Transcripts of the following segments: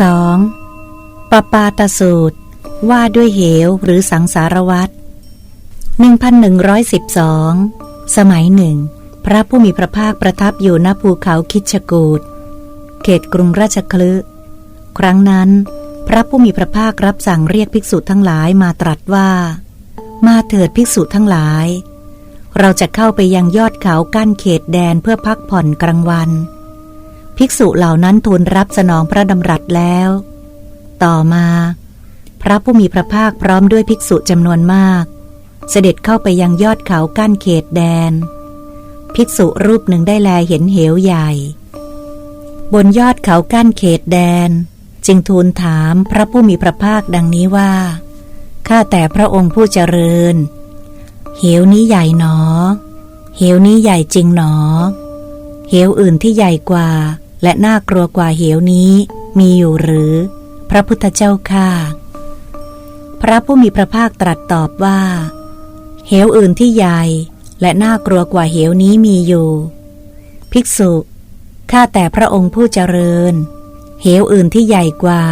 2. ปปาตสูตร ว่าด้วยเหวหรือสังสารวัตร1112 สมัยหนึ่ง พระผู้มีพระภาคประทับอยู่ณภูเขาคิชกูดเขตกรุงราชคลึครั้งนั้น พระผู้มีพระภาครับสั่งเรียกภิกษุทั้งหลายมาตรัสว่า มาเถิดภิกษุทั้งหลาย เราจะเข้าไปยังยอดเขากั้นเขตแดนเพื่อพักผ่อนกลางวัน ภิกษุเหล่านั้นทูลรับสนองพระดำรัสแล้ว ต่อมา พระผู้มีพระภาคพร้อมด้วยภิกษุจำนวนมาก เสด็จเข้าไปยังยอดเขากั้นเขตแดน ภิกษุรูปหนึ่งได้แลเห็นเหวใหญ่ บนยอดเขากั้นเขตแดน จึงทูลถามพระผู้มีพระภาคดังนี้ว่า ข้าแต่พระองค์ผู้เจริญ เหวนี้ใหญ่หนอ เหวนี้ใหญ่จริงหนอเหวอื่นที่ใหญ่กว่า และน่ากลัวกว่าเหวนี้มีอยู่หรือ พระพุทธเจ้าข้าพระผู้มีพระภาคตรัสตอบว่า เหวอื่นที่ใหญ่และน่ากลัวกว่าเหวนี้มีอยู่ ภิกษุข้าแต่พระองค์ผู้เจริญ เหวอื่นที่ใหญ่กว่า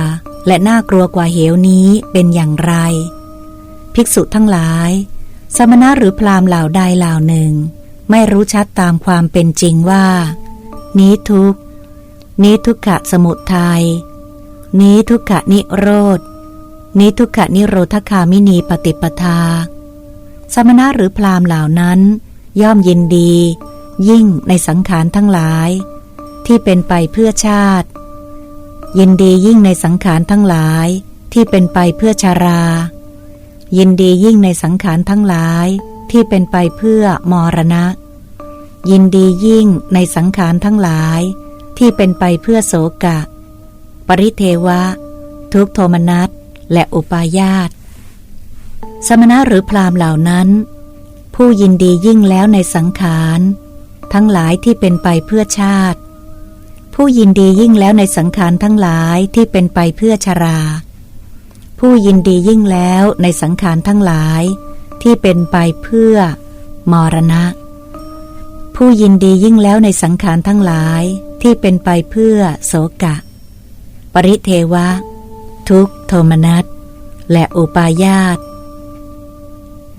และน่ากลัวกว่าเหวนี้เป็นอย่างไร ภิกษุทั้งหลาย สมณะหรือพราหมณ์เหล่าใดเหล่าหนึ่ง ไม่รู้ชัดตามความเป็นจริงว่า นี้ทุก นี้ทุกขะสมุทัยนี้ทุกขะนิโรธนี้ทุกขะนิโรธคามินีปฏิปทา สมณะหรือพราหมเหล่านั้น ย่อมยินดี ยิ่งในสังขารทั้งหลาย ที่เป็นไปเพื่อชาติ ยินดียิ่งในสังขารทั้งหลาย ที่เป็นไปเพื่อชารา ยินดียิ่งในสังขารทั้งหลาย ที่เป็นไปเพื่อมรณะ ยินดียิ่งในสังขารทั้งหลาย ที่เป็นไปเพื่อโสกะ ปริเทวะ ทุกโทมนัสและอุปาญาต สมณะหรือพรามเหล่านั้น ผู้ยินดียิ่งแล้วในสังขาร ทั้งหลายที่เป็นไปเพื่อชาติ ผู้ยินดียิ่งแล้วในสังขารทั้งหลายที่เป็นไปเพื่อชรา ผู้ยินดียิ่งแล้วในสังขารทั้งหลายที่เป็นไปเพื่อ มรณะ ผู้ยินดียิ่งแล้วในสังขารทั้งหลาย ที่เป็นไปเพื่อโสกะ ปริเทวะ ทุกโทมนัสและอุปาญาต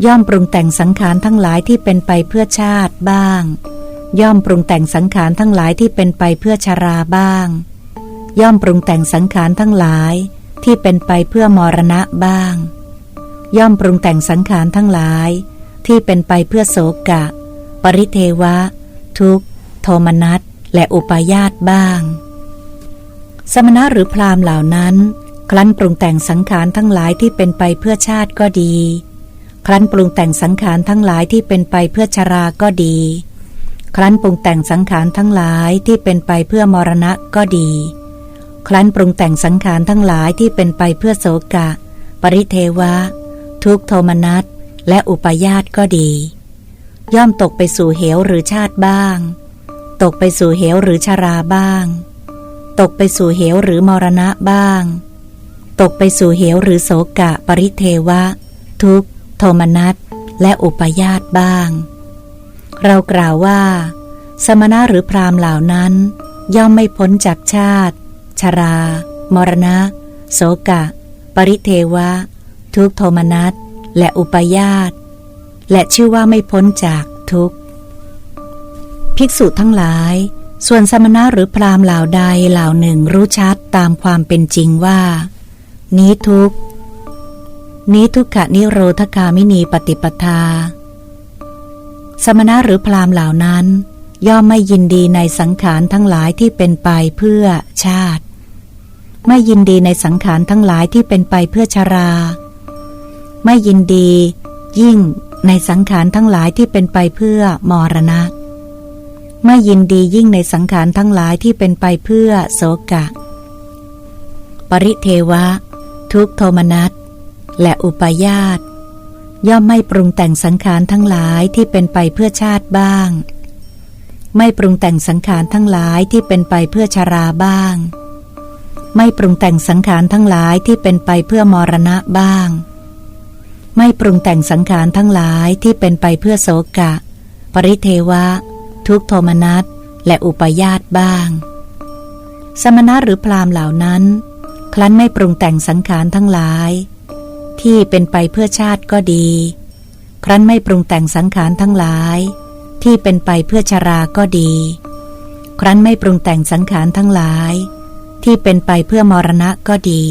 ย่อมปรุงแต่งสังขารทั้งหลายที่เป็นไปเพื่อชาติบ้าง ย่อมปรุงแต่งสังขารทั้งหลายที่เป็นไปเพื่อชาราบ้าง ย่อมปรุงแต่งสังขารทั้งหลายที่เป็นไปเพื่อมรณะบ้าง ย่อมปรุงแต่งสังขารทั้งหลาย ที่เป็นไปเพื่อโสกะ ปริเทวะ ทุกโทมนัส และอุปาญาตบ้าง สมณะหรือพราหมณ์เหล่านั้น ครั้นปรุงแต่งสังขารทั้งหลายที่เป็นไปเพื่อชาติก็ดี ครั้นปรุงแต่งสังขารทั้งหลายที่เป็นไปเพื่อชราก็ดี ครั้นปรุงแต่งสังขารทั้งหลายที่เป็นไปเพื่อมรณะก็ดี ครั้นปรุงแต่งสังขารทั้งหลายที่เป็นไปเพื่อโสกะ ปริเทวะ ทุกโทมนัสและอุปาญาตก็ดี ย่อมตกไปสู่เหวหรือชาติบ้าง ตกไปสู่เหวหรือชาราบ้าง ตกไปสู่เหวหรือมรณะบ้าง ตกไปสู่เหวหรือโสกะปริเทวะ ทุกโทมนัสและอุปาญาตบ้าง เรากล่าวว่า สมณะหรือพรามเหล่านั้น ย่อมไม่พ้นจากชาติ ชรา มรณะ โสกะ ปริเทวะ ทุกโทมนัสและอุปาญาตและชื่อว่าไม่พ้นจากทุกข์ ภิกษุทั้งหลาย ส่วนสมณะหรือพราหมณ์เหล่าใดเหล่าหนึ่งรู้ชัดตามความเป็นจริงว่า นี้ทุกนี้ทุกขะนิโรธคามินีปฏิปทา สมณะหรือพราหมณ์เหล่านั้น ย่อมไม่ยินดีในสังขารทั้งหลายที่เป็นไปเพื่อชาติ ไม่ยินดีในสังขารทั้งหลายที่เป็นไปเพื่อชรา ไม่ยินดี ยิ่งในสังขารทั้งหลายที่เป็นไปเพื่อมรณะ ไม่ยินดียิ่งในสังขารทั้งหลายที่เป็นไปเพื่อโสกะ ปริเทวะ ทุกโทมนัสและอุปาญาตย่อมไม่ปรุงแต่งสังขารทั้งหลายที่เป็นไปเพื่อชาติบ้าง ไม่ปรุงแต่งสังขารทั้งหลายที่เป็นไปเพื่อชาราบ้าง ไม่ปรุงแต่งสังขารทั้งหลายที่เป็นไปเพื่อมรณะบ้าง ไม่ปรุงแต่งสังขารทั้งหลายที่เป็นไปเพื่อโสกะ ปริเทวะ ทุกโทมนัสและอุปาญาตบ้าง สมณะหรือพราหมเหล่านั้น ครั้นไม่ปรุงแต่งสังขารทั้งหลาย ที่เป็นไปเพื่อชาติก็ดี ครั้นไม่ปรุงแต่งสังขารทั้งหลาย ที่เป็นไปเพื่อชราก็ดี ครั้นไม่ปรุงแต่งสังขารทั้งหลาย ที่เป็นไปเพื่อมรณะก็ดี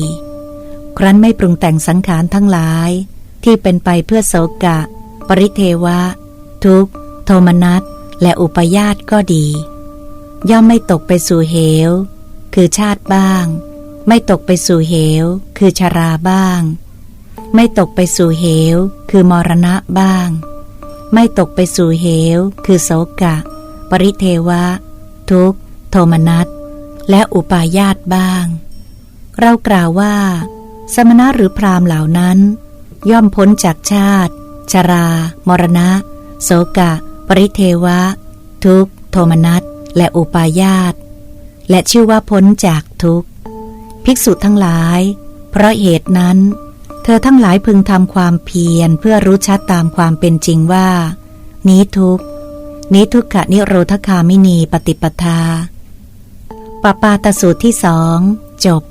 ครั้นไม่ปรุงแต่งสังขารทั้งหลาย ที่เป็นไปเพื่อโศกะ ปริเทวะ ทุกโทมนัส และอุปยาตก็ดี ย่อมไม่ตกไปสู่เหว คือชาติบ้าง ไม่ตกไปสู่เหว คือชราบ้าง ไม่ตกไปสู่เหว คือมรณะบ้าง ไม่ตกไปสู่เหว คือโศกะ ปริเทวะ ทุกโทมนัสและอุปาญาตบ้าง เรากล่าวว่า สมณะหรือพรามเหล่านั้น ย่อมพ้นจากชาติ ชรา มรณะ โสกะ ปริเทวะ ทุกโทมนัสและอุปาญาตและชื่อว่าพ้นจากทุกข์ ภิกษุทั้งหลาย เพราะเหตุนั้น เธอทั้งหลายพึงทำความเพียรเพื่อรู้ชัดตามความเป็นจริงว่า นี้ทุกข์นี้ทุกขะนิโรธคามินีปฏิปทาปปาตสูตรที่สองจบ